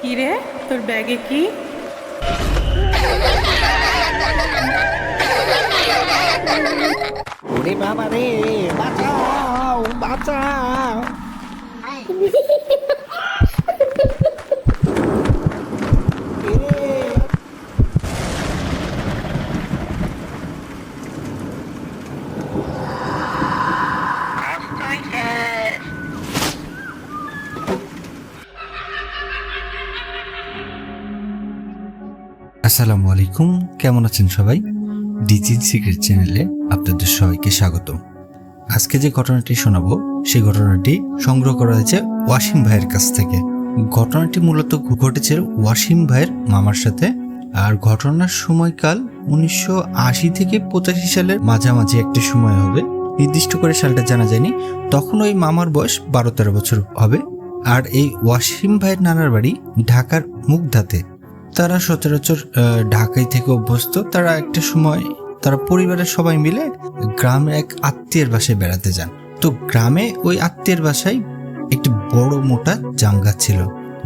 কি রে? তোর ব্যাগে কি? ওরে বাবা রে বাঁচাও বাঁচাও। আসসালামু আলাইকুম। কেমন আছেন সবাই? ডিজি সিক্রেট চ্যানেলে আপনাদের সবাইকে স্বাগত আজকে যে ঘটনাটি শোনাবো, সেই ঘটনাটি সংগ্রহ করা হয়েছে ওয়াসিম ভাইয়ের কাছ থেকে। ঘটনাটি মূলত ঘটেছে ওয়াসিম ভাইয়ের মামার সাথে আর ঘটনার সময়কাল উনিশশো আশি থেকে পঁচাশি সালের মাঝামাঝি একটি সময় হবে। নির্দিষ্ট করে সালটা জানা যায়নি। তখন ওই মামার বয়স বারো তেরো বছর হবে। আর এই ওয়াসিম ভাইয়ের নানার বাড়ি ঢাকার মুগধাতে। তারা সচরাচর ঢাকায় থেকে অভ্যস্ত। তারা একটা সময় তারা পরিবারের সবাই মিলে গ্রামে এক আত্মীয়ের বাসায় বেড়াতে যান। তো গ্রামে ওই আত্মীয়ের বাসায় একটি বড় মোটা জাম গাছ ছিল।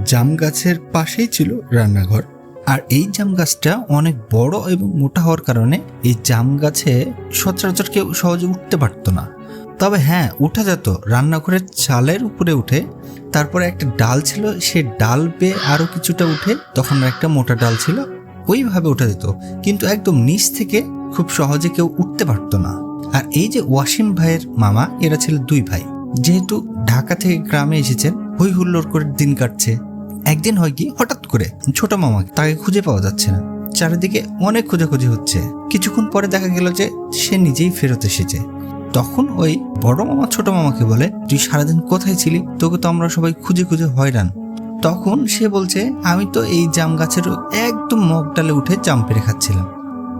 জাম গাছের পাশেই ছিল রান্নাঘর। আর এই জাম গাছটা অনেক বড় এবং মোটা হওয়ার কারণে এই জাম গাছে সচরাচর কেউ সহজে উঠতে পারতো না। তবে হ্যাঁ উঠা যেত। রান্নাঘরের চালের উপরে উঠে তারপরে একটা ডাল ছিল, সে ডাল বেয়ে আরও কিছুটা উঠে তখন একটা মোটা ডাল ছিল, ওইভাবে উঠা যেত। কিন্তু একদম নিচ থেকে খুব সহজে কেউ উঠতে পারতো না। আর এই যে ওয়াসিম ভাইয়ের মামা, এরা ছিল দুই ভাই। যেহেতু ঢাকা থেকে গ্রামে এসেছেন, হই হুল্লোড় করে দিন কাটছে। একদিন হয় কি, হঠাৎ করে ছোট মামা তাকে খুঁজে পাওয়া যাচ্ছে না। চারিদিকে অনেক খোঁজাখুঁজি হচ্ছে। কিছুক্ষণ পরে দেখা গেল যে সে নিজেই ফেরত এসেছে। তখন ওই বড় মামা, ছোট মামাকে বলে, তুই সারাদিন কোথায় ছিলি? তোকে তো আমরা সবাই খুঁজে খুঁজে হয়রান। তখন সে বলছে, আমি তো এই জাম গাছের একদম মগ ডালে উঠে জাম পেরে খাচ্ছিলাম।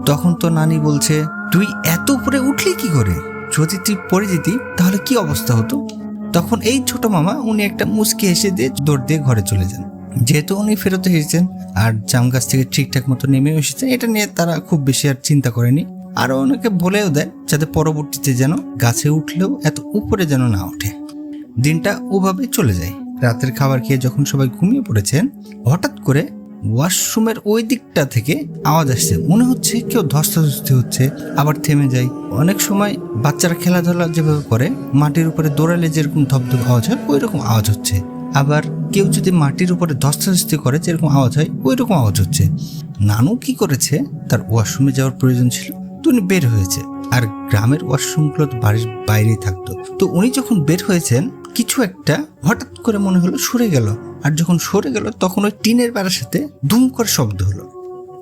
তখন তো নানি বলছে, তুই এত উপরে উঠলি কি করে? যদি তুই পড়ে যেতি, তাহলে কি অবস্থা হতো? তখন এই ছোট মামা, উনি একটা মুচকি হেসে দিয়ে দৌড় দিয়ে ঘরে চলে যান। যেহেতু উনি ফেরত এসেছেন, আর জাম গাছ থেকে ঠিকঠাক মতো নেমেও এসেছেন, এটা নিয়ে তারা খুব বেশি আর চিন্তা করেনি। আরও অনেকে বলেও দেয় যাতে পরবর্তীতে যেন গাছে উঠলেও এত উপরে যেন না ওঠে। দিনটা ওভাবে চলে যায়। রাতের খাবার খেয়ে যখন সবাই ঘুমিয়ে পড়েছেন, হঠাৎ করে ওয়াশরুমের ওই দিকটা থেকে আওয়াজ আসছে। মনে হচ্ছে কেউ ধস্তাধস্তি হচ্ছে, আবার থেমে যায়। অনেক সময় বাচ্চারা খেলাধুলা যেভাবে করে, মাটির উপরে দৌড়ালে যেরকম ধপধপ আওয়াজ হয় ওই রকম আওয়াজ হচ্ছে। আবার কেউ যদি মাটির উপরে ধস্তাধস্তি করে, যেরকম আওয়াজ হয় ওই রকম আওয়াজ হচ্ছে। নানু কি করেছে? তার ওয়াশরুমে যাওয়ার প্রয়োজন ছিল? উনি বের হয়েছে। আর গ্রামের ওয়াশরুমগুলো তো বাড়ির বাইরেই থাকতো। তো উনি যখন বের হয়েছেন, কিছু একটা হঠাৎ করে মনে হলো সরে গেল। আর যখন সরে গেল, তখন ওই টিনের বেড়ার সাথে ধুম করে শব্দ হলো।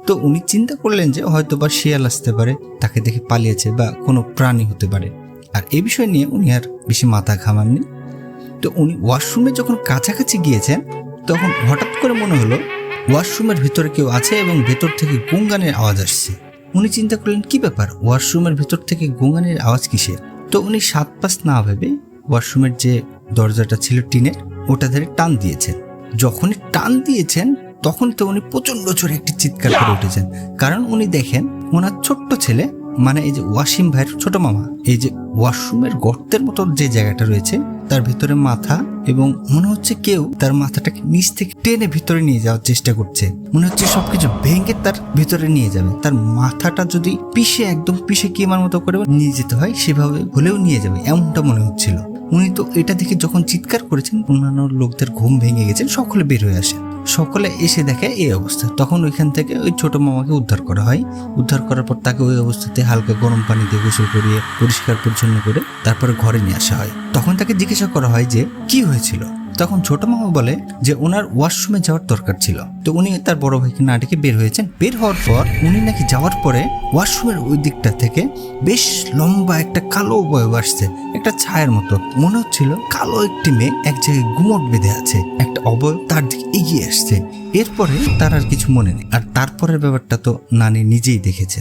তো উনি চিন্তা করলেন যে হয়তো বা শিয়াল আসতে পারে, তাকে দেখে পালিয়েছে বা কোনো প্রাণী হতে পারে। আর এই বিষয় নিয়ে উনি আর বেশি মাথা ঘামাননি। তো উনি ওয়াশরুমে যখন কাছাকাছি গিয়েছেন, তখন হঠাৎ করে মনে হলো ওয়াশরুমের ভিতরে কেউ আছে এবং ভেতর থেকে গুঙ্গানের আওয়াজ আসছে। উনি চিন্তা করলেন, কি ব্যাপার? ওয়াশরুমের ভেতর থেকে গুঙ্গানের আওয়াজ কিসের? তো উনি সাত পাস না ভেবে ওয়াশরুমের যে দরজাটা ছিল টিনের, ওটা ধরে টান দিয়েছেন। যখনই টান দিয়েছেন, তখন তো উনি প্রচণ্ড জোরে একটি চিৎকার করে উঠেছেন। কারণ উনি দেখেন, ওনার ছোট্ট ছেলে মানে এই যে ওয়াসিম ভাইয়ের ছোট মামা, এই যে ওয়াশরুমের গর্তের মতো যে জায়গাটা রয়েছে, তার ভিতরে মাথা এবং মনে হচ্ছে কেউ তার মাথাটাকে নিচ থেকে টেনে ভিতরে নিয়ে যাওয়ার চেষ্টা করছে। মনে হচ্ছে সবকিছু ভেঙে তার ভিতরে নিয়ে যাবে। তার মাথাটা যদি পিষে একদম পিষে কিমার মতো করে নিয়ে যেতে হয়, সেভাবে হলেও নিয়ে যাবে, এমনটা মনে হচ্ছিল। উনি তো এটা দেখে যখন চিৎকার করেছেন, অন্যান্য লোকদের ঘুম ভেঙে গেছেন সকলে বের হয়ে আসেন সকলে এসে দেখে এই অবস্থা। তখন ওইখান থেকে ওই ছোট মামাকে উদ্ধার করা হয়। উদ্ধার করার পর তাকে ওই অবস্থাতে হালকা গরম পানি দিয়ে গোসল করিয়ে পরিষ্কার পরিচ্ছন্ন করে তারপরে ঘরে নিয়ে আসা হয়। তখন তাকে জিজ্ঞাসা করা হয় যে, কি হয়েছিল? তখন ছোট মামা বলে যে ওনার ওয়াশরুমে যাওয়ার দরকার ছিল। তো উনি তার বড় ভাইকে না ডেকে বের হয়েছেন। বের হওয়ার পর উনি নাকি যাওয়ার পরে ওয়াশরুমের ওই দিকটা থেকে বেশ লম্বা একটা কালো বয়ব আসছে, একটা ছায়ের মতো। মনে হচ্ছিল কালো একটি মেয়ে এক জায়গায় গুমট বেঁধে আছে, একটা অবয়ব তার দিকে এগিয়ে আসছে। এরপরে তার আর কিছু মনে নেই। আর তারপরের ব্যাপারটা তো নানি নিজেই দেখেছে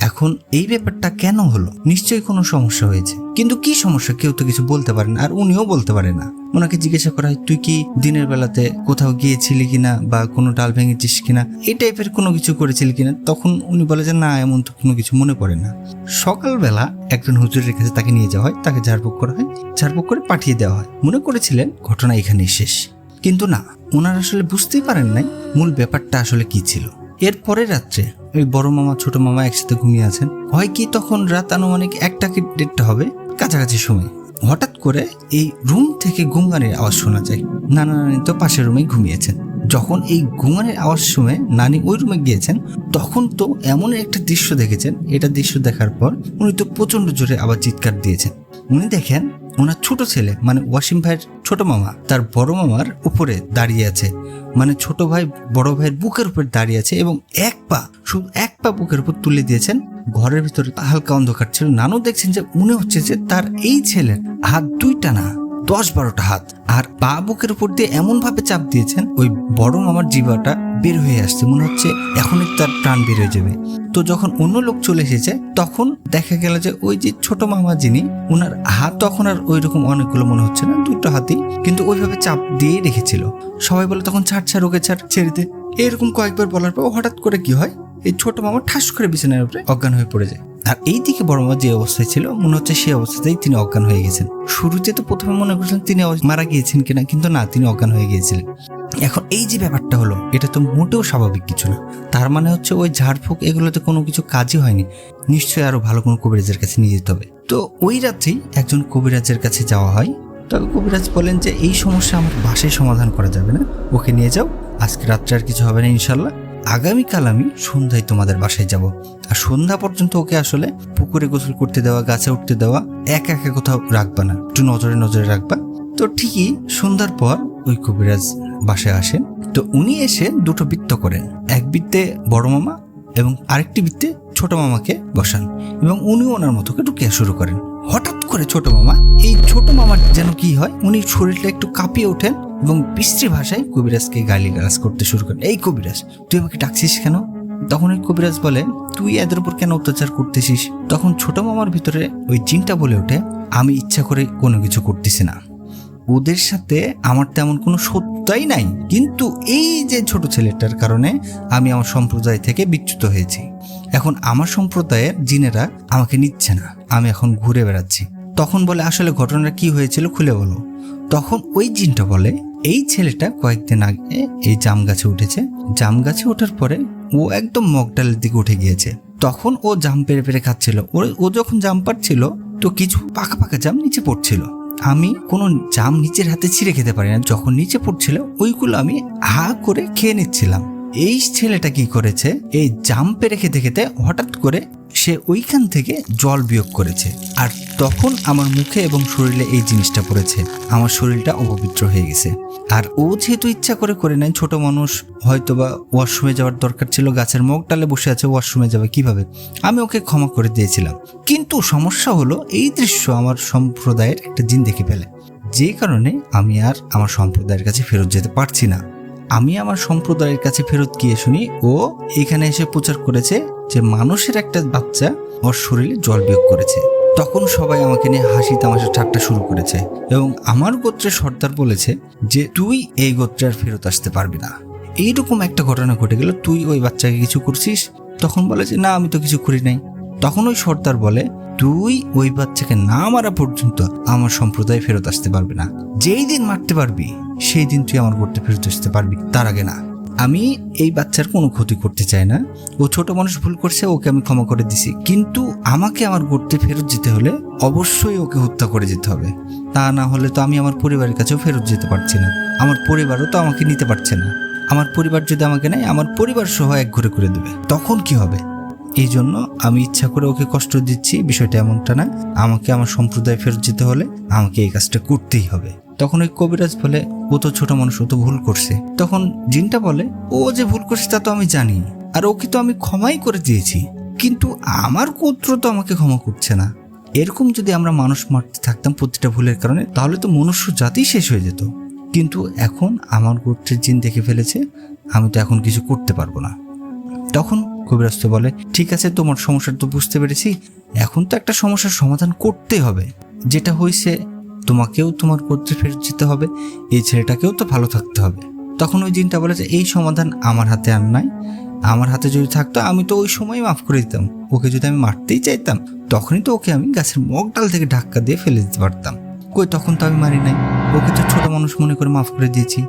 এখন এই ব্যাপারটা কেন হলো? নিশ্চয়ই কোনো সমস্যা হয়েছে। কিন্তু কি সমস্যা? কেউ তো কিছু বলতে পারে না, আর উনিও বলতে পারে না। ওনাকে জিজ্ঞাসা করা হয়, তুই কি দিনের বেলাতে কোথাও গিয়েছিলি কিনা বা কোনো ডাল ভেঙেছিস কিনা? এই টাইপের কোনো কিছু করেছিলি কিনা? তখন উনি বলে যে, না, এমন তো কোনো কিছু মনে পড়ে না। সকালবেলা একজন হুজুরের কাছে তাকে নিয়ে যাওয়া হয়, তাকে ঝাড়ফুঁক করা হয়, ঝাড়ফুঁক করে পাঠিয়ে দেওয়া হয়। মনে করেছিলেন, ঘটনা এখানেই শেষ। কিন্তু না, ওনারা আসলে বুঝতেই পারেন নাই মূল ব্যাপারটা আসলে কি ছিল। এর পরের রাত্রে বড় মামা, ছোট মামা একসাথে ঘুমিয়ে আছেন। হয় কি তখন রাত আনুমানিক একটা কি দেড়টা হবে, কাছাকাছি সময়। হঠাৎ করে এই রুম থেকে গুঙ্গানের আওয়াজ শোনা যায়। নানা নানি তো পাশের রুমেই ঘুমিয়েছেন। যখন এই ঘুমানের আওয়াজ শুনে নানি ওই রুমে গিয়েছেন, তখন তো এমন একটা দৃশ্য দেখেছেন। এটা দৃশ্য দেখার পর উনি তো প্রচণ্ড জোরে আবার চিৎকার দিয়েছেন। উনি দেখেন, ওনার ছোট ছেলে মানে ওয়াসিম ভাইয়ের ছোট মামা, তার বড় মামার উপরে দাঁড়িয়ে আছে। মানে ছোট ভাই, বড় ভাইয়ের বুকের উপর দাঁড়িয়ে আছে এবং এক পা, শুধু এক পা বুকের উপর তুলে দিয়েছেন। ঘরের ভিতরে হালকা অন্ধকার ছিল। নানু দেখছেন যে, মনে হচ্ছে যে তার এই ছেলের হাত দুইটা না। দশ বারোটা হাত। আর পা বুকের উপর দিয়ে এমন ভাবে চাপ দিয়েছেন, ওই বড় মামার জিভাটা বের হয়ে আসছে। মনে হচ্ছে এখনই তার প্রাণ বের হয়ে যাবে। তো যখন অন্য লোক চলে এসেছে, তখন দেখা গেল যে ওই যে ছোট মামা যিনি ওনার হাত তখন আর ওই রকম অনেকগুলো মনে হচ্ছে না, দুটো হাতই, কিন্তু ওইভাবে চাপ দিয়েই রেখেছিল। সবাই বলে, তখন ছাড় ছাড়, ওকে ছাড়, ছেড়ে দে। এরকম কয়েকবার বলার পর হঠাৎ করে কি হয়, এই ছোট মামা ঠাস করে বিছানার উপরে অজ্ঞান হয়ে পড়ে যায়। আর এই দিকে বড় যে অবস্থায় ছিল, মনে হচ্ছে সেই অবস্থাতেই তিনি অজ্ঞান হয়ে গেছেন। শুরুতে তো প্রথমে মনে করছিলেন তিনি মারা গিয়েছেন কিনা, কিন্তু না, তিনি অজ্ঞান হয়ে গিয়েছিলেন। এখন এই যে ব্যাপারটা হলো, এটা তো মোটেও স্বাভাবিক কিছু না। তার মানে হচ্ছে ওই ঝাড়ফুঁক এগুলোতে কোনো কিছু কাজই হয়নি। নিশ্চয়ই আরও ভালো কোনো কবিরাজের কাছে নিয়ে যেতে হবে। তো ওই রাত্রেই একজন কবিরাজের কাছে যাওয়া হয়। তবে কবিরাজ বলেন যে, এই সমস্যা আমার বাসায় সমাধান করা যাবে না। ওকে নিয়ে যাও। আজকে রাত্রে আর কিছু হবে না, ইনশাল্লাহ। আগামীকাল আমি সন্ধ্যায় তোমাদের বাসায় যাব। আর সন্ধ্যা পর্যন্ত ওকে আসলে পুকুরে গোসল করতে দেওয়া, গাছে উঠতে দেওয়া, এক একা কোথাও রাখবা না। একটু নজরে নজরে রাখবা। তো ঠিকই সন্ধ্যার পর ওই কবিরাজ বাসায় আসেন। তো উনি এসে দুটো বৃত্ত করেন। এক বৃত্তে বড় মামা এবং আরেকটি বৃত্তে ছোট মামাকে বসান এবং উনি ওনার মতোকে ঢুকিয়ে শুরু করেন। হঠাৎ করে ছোট মামা, এই ছোট মামার যেন কি হয়, উনি শরীরটা একটু কাঁপিয়ে ওঠেন। এবং বিশ্রী ভাষায় কবিরাজকে গালি গালাজ করতে শুরু করেন এই কবিরাজ, তুই আমাকে ডাকছিস কেন? তখন ওই কবিরাজ বলে, তুই এদের উপর কেন অত্যাচার করতেছিস? তখন ছোট মামার ভিতরে ওই জিনটা বলে ওঠে, আমি ইচ্ছা করে কোনো কিছু করতেছি না। ওদের সাথে আমার তেমন কোনো সত্যই নাই। কিন্তু এই যে ছোট ছেলেটার কারণে আমি আমার সম্প্রদায় থেকে বিচ্যুত হয়েছি। এখন আমার সম্প্রদায়ের জিনেরা আমাকে নিচ্ছে না। আমি এখন ঘুরে বেড়াচ্ছি। তখন বলে, আসলে ঘটনাটা কি হয়েছিল খুলে বলো। তখন ওই জিনটা বলে এই ছেলেটা কয়েকদিন আগে এই জাম গাছে উঠেছে। জাম গাছে ওঠার পরে ও একদম মগডালের দিকে উঠে গিয়েছে। তখন ও জাম পেরে পেরে খাচ্ছিল। ও ও যখন জাম পাচ্ছিল তো কিছু পাকা পাকা জাম নিচে পড়ছিল। আমি কোনো জাম নিচের হাতে ছিঁড়ে খেতে পারি না। যখন নিচে পড়ছিল, ওইগুলো আমি হা করে খেয়ে নিচ্ছিলাম। এই ছেলেটা কি করেছে? এই জাম্পে পেরে খেতে খেতে হঠাৎ করে সে ওইখান থেকে জল বিয়োগ করেছে। আর তখন আমার মুখে এবং শরীরে এই জিনিসটা পড়েছে। আমার শরীরটা অপবিত্র হয়ে গেছে। আর ও যেহেতু ইচ্ছা করে করে নেয়, ছোট মানুষ হয়তো বা ওয়াশরুমে যাওয়ার দরকার ছিল, গাছের মগ ডালে বসে আছে, ওয়াশরুমে যাবে কীভাবে? আমি ওকে ক্ষমা করে দিয়েছিলাম। কিন্তু সমস্যা হলো, এই দৃশ্য আমার সম্প্রদায়ের একটা জিন দেখে ফেলে। যে কারণে আমি আর আমার সম্প্রদায়ের কাছে ফেরত যেতে পারছি না। আমি আমার সম্প্রদায়ের কাছে ফেরত গিয়ে শুনি, ও এখানে এসে প্রচার করেছে যে মানুষের একটা বাচ্চা ওর শরীরে জল বিয়োগ করেছে। তখন সবাই আমাকে নিয়ে হাসি তামাশা ঠাট্টা শুরু করেছে এবং আমার গোত্রের সর্দার বলেছে যে, তুই এই গোত্রে আর ফেরত আসতে পারবি না। এইরকম একটা ঘটনা ঘটে গেল, তুই ওই বাচ্চাকে কিছু করছিস? তখন বলে যে, না, আমি তো কিছু করি নাই। তখন ওই সর্দার বলে, তুই ওই বাচ্চাকে না মারা পর্যন্ত আমার সম্প্রদায় ফেরত আসতে পারবে না। যেই দিন মারতে পারবি, সেই দিন তুই আমার করতে ফেরত আসতে পারবি। তার আগে না। আমি এই বাচ্চার কোনো ক্ষতি করতে চাই না। ও ছোট মানুষ ভুল করছে, ওকে আমি ক্ষমা করে দিছি। কিন্তু আমাকে আমার করতে ফেরত যেতে হলে অবশ্যই ওকে হত্যা করে যেতে হবে। তা না হলে তো আমি আমার পরিবারের কাছেও ফেরত যেতে পারছি না। আমার পরিবারও তো আমাকে নিতে পারছে না। আমার পরিবার যদি আমাকে নেয়, আমার পরিবার সহ এক ঘরে করে দেবে। তখন কি হবে? এই জন্য আমি ইচ্ছা করে ওকে কষ্ট দিচ্ছি, বিষয়টা এমনটা না। আমাকে আমার সম্প্রদায় ফেরত যেতে হলে আমাকে এই কাজটা করতেই হবে। তখন ওই কবিরাজ বলে, ও তো ছোট মানুষ, ও তো ভুল করছে। তখন জিনটা বলে, ও যে ভুল করছে তা তো আমি জানি, আর ওকে তো আমি ক্ষমাই করে দিয়েছি। কিন্তু আমার গোত্র তো আমাকে ক্ষমা করছে না। এরকম যদি আমরা মানুষ মারতে থাকতাম প্রতিটা ভুলের কারণে, তাহলে তো মনুষ্য জাতি শেষ হয়ে যেত। কিন্তু এখন আমার গোত্রের জিন দেখে ফেলেছে, আমি তো এখন কিছু করতে পারব না। তখন কবিরাজ বলে, ঠিক আছে তোমার সমস্যাটা তো বুঝতে পেরেছি, এখন তো একটা সমস্যার সমাধান করতে হবে। যেটা হয়েছে তোমাকেও তোমার গোত্রে ফেরত যেতে হবে, এই ছেলেটাকেও তো ভালো থাকতে হবে। তখন ওই জিনটা বলে যে, এই সমাধান আমার হাতে আর নাই। আমার হাতে যদি থাকতো, আমি তো ওই সময় মাফ করে দিতাম। ওকে যদি আমি মারতেই চাইতাম, তখনই তো ওকে আমি গাছের মগ ডাল থেকে ধাক্কা দিয়ে ফেলে দিতে পারতাম। কই, তখন তো আমি মারি নাই। ওকে তো ছোট মানুষ মনে করে মাফ করে দিয়েছি।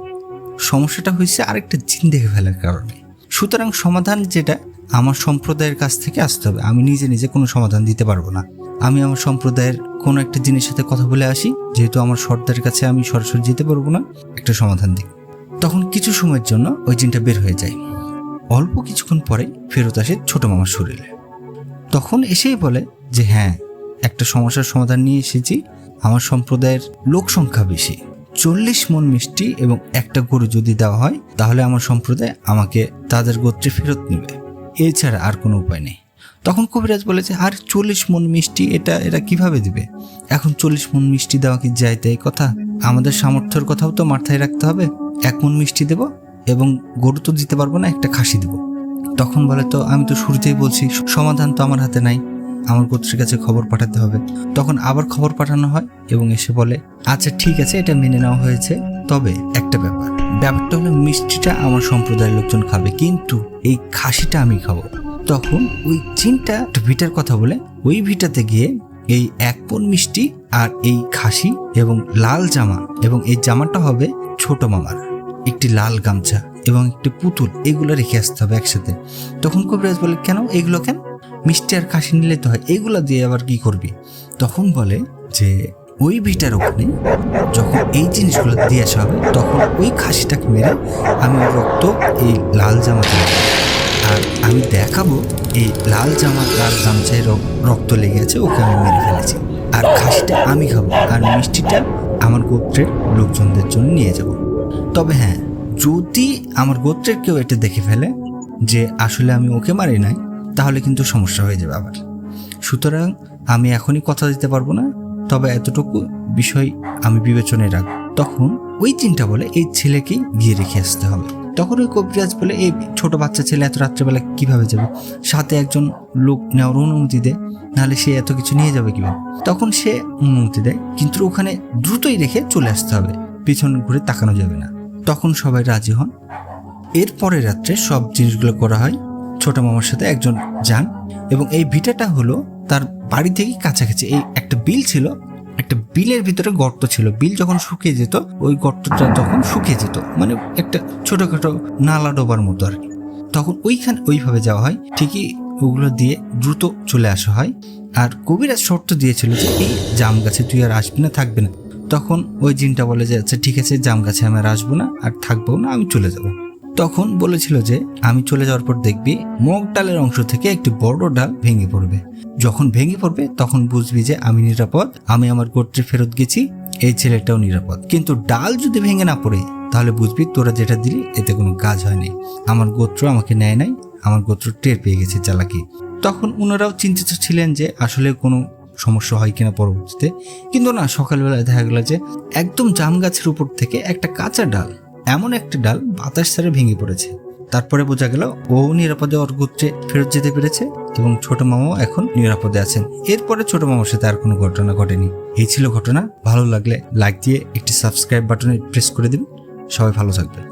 সমস্যাটা হয়েছে আরেকটা জিন দেখে ফেলার কারণে। সুতরাং সমাধান যেটা আমার সম্প্রদায়ের কাছ থেকে আসতে হবে। আমি নিজে নিজে কোনো সমাধান দিতে পারব না। আমি আমার সম্প্রদায়ের কোনো একটা জিনিসের সাথে কথা বলে আসি। যেহেতু আমার সর্দারের কাছে আমি সরাসরি যেতে পারব না, একটা সমাধান দিই। তখন কিছু সময়ের জন্য ওই জিনটা বের হয়ে যায়। অল্প কিছুক্ষণ পরে ফেরত আসে ছোট মামার শরীরে। তখন এসেই বলে যে হ্যাঁ একটা সমস্যার সমাধান নিয়ে এসেছি। আমার সম্প্রদায়ের লোক সংখ্যা বেশি। চল্লিশ মন মিষ্টি এবং একটা গরু যদি দেওয়া হয়, তাহলে আমার সম্প্রদায় আমাকে তাদের গোত্রে ফেরত নেবে। এছাড়া আর কোনো উপায় নেই। তখন কবিরাজ বলেছে আর চল্লিশ মন মিষ্টি এটা এরা কীভাবে দিবে? এখন চল্লিশ মন মিষ্টি দেওয়া কি যায় তাই কথা? আমাদের সামর্থ্যের কথাও তো মাথায় রাখতে হবে। এক মন মিষ্টি দেব এবং গরু তো দিতে পারব না, একটা খাসি দেব। তখন বলে, তো আমি তো শুরুতেই বলছি, সমাধান তো আমার হাতে নাই। আমার গোত্রের কাছে খবর পাঠাতে হবে। তখন আবার খবর পাঠানো হয় এবং এসে বলে আচ্ছা ঠিক আছে, এটা মেনে নেওয়া হয়েছে। তবে একটা ব্যাপার। ব্যাপারটা হলো, মিষ্টিটা আমার সম্প্রদায়ের লোকজন খাবে, কিন্তু এই খাসিটা আমি খাব। তখন ওই চিনটা ভিটার কথা বলে, ওই ভিটাতে গিয়ে এই এক পন মিষ্টি আর এই খাসি এবং লাল জামা এবং এই জামাটা হবে ছোট মামার, একটি লাল গামছা এবং একটি পুতুল, এগুলো রেখে আসতে হবে একসাথে। তখন কবিরাজ বলে, কেন? এগুলো কেন? মিষ্টি আর খাসি নিলে তো হয়, এগুলো দিয়ে আবার কি করবি? তখন বলে যে, ওই ভিটার ওখানে যখন এই জিনিসগুলো দিয়ে আসা হবে, তখন ওই খাসিটাকে মেরে আমি রক্ত এই লাল লাগাবো। আর আমি দেখাবো এই লাল জামা, লাল গামছায় রক- রক্ত লেগে আছে, ওকে আমি মেরে ফেলেছি। আর খাসিটা আমি খাব, আর মিষ্টিটা আমার গোত্রের লোকজনদের জন্য নিয়ে যাব। তবে হ্যাঁ যদি আমার গোত্রের কেউ এটা দেখে ফেলে যে আসলে আমি ওকে মারি নাই তাহলে কিন্তু সমস্যা হয়ে যাবে আবার। সুতরাং আমি এখনই কথা দিতে পারব না, তবে এতটুকু বিষয় আমি বিবেচনায় রাখব তখন ওই চিন্তা বলে এই ছেলেকেই গিয়ে রেখে আসতে হবে। তখন ওই কবিরাজ বলে, এই ছোট বাচ্চা ছেলে এত রাত্রেবেলা কীভাবে যাবে? সাথে একজন লোক নেওয়ার অনুমতি দেয় নাহলে সে এত কিছু নিয়ে যাবে কীভাবে? তখন সে অনুমতি দেয়, কিন্তু ওখানে দ্রুতই রেখে চলে আসতে হবে, পিছন ঘুরে তাকানো যাবে না। তখন সবাই রাজি হন। এর পরের রাত্রে সব জিনিসগুলো করা হয়। ছোট মামার সাথে একজন যান এবং এই ভিটাটা হলো তার বাড়ি থেকে কাছাকাছি। এই একটা বিল ছিল, একটা বিলের ভিতরে গর্ত ছিল। বিল যখন শুকিয়ে যেত, ওই গর্তটা তখন শুকিয়ে যেত। মানে একটা ছোটখাটো নালা ডোবার মতো আর কি। তখন ওইখানে ওইভাবে যাওয়া হয়, ঠিকই ওগুলো দিয়ে দ্রুত চলে আসা হয়। আর কবিরাজ শর্ত দিয়েছিল যে, এই জাম গাছে তুই আর আসবি না, থাকবে না। তখন ওই জিনটা বলে যে আচ্ছা ঠিক আছে, জাম গাছে আমি আর আসব না, আর থাকব না, আমি চলে যাব। তখন বলেছিল যে, আমি চলে যাওয়ার পর দেখবি মগ ডালের অংশ থেকে একটি বড় ডাল ভেঙে পড়বে। যখন ভেঙে পড়বে, তখন বুঝবি যে আমি নিরাপদ, আমি আমার গোত্রে ফেরত গেছি, এই ছেলেটাও নিরাপদ। কিন্তু ডাল যদি ভেঙে না পড়ে, তাহলে বুঝবি তোরা যেটা দিলি, এতে কোনো কাজ হয়নি। আমার গোত্র আমাকে নেয় নাই, আমার গোত্র টের পেয়ে গেছে চালাকি। তখন ওনারাও চিন্তিত ছিলেন যে, আসলে কোনো সমস্যা হয় কিনা পরবর্তীতে। কিন্তু না, সকালবেলায় দেখা গেল যে, একদম জাম গাছের উপর থেকে একটা কাঁচা ডাল এমন একটি ডাল বাতাস ছেড়ে ভেঙে পড়েছে। তারপরে বোঝা গেল, ও নিরাপদে ওর ফেরত যেতে পেরেছে এবং ছোট মামাও এখন নিরাপদে আছেন। এরপরে ছোট মামার সাথে আর কোনো ঘটনা ঘটেনি। এই ছিল ঘটনা। ভালো লাগলে লাইক দিয়ে একটি সাবস্ক্রাইব বাটনে প্রেস করে দিন। সবাই ভালো থাকবে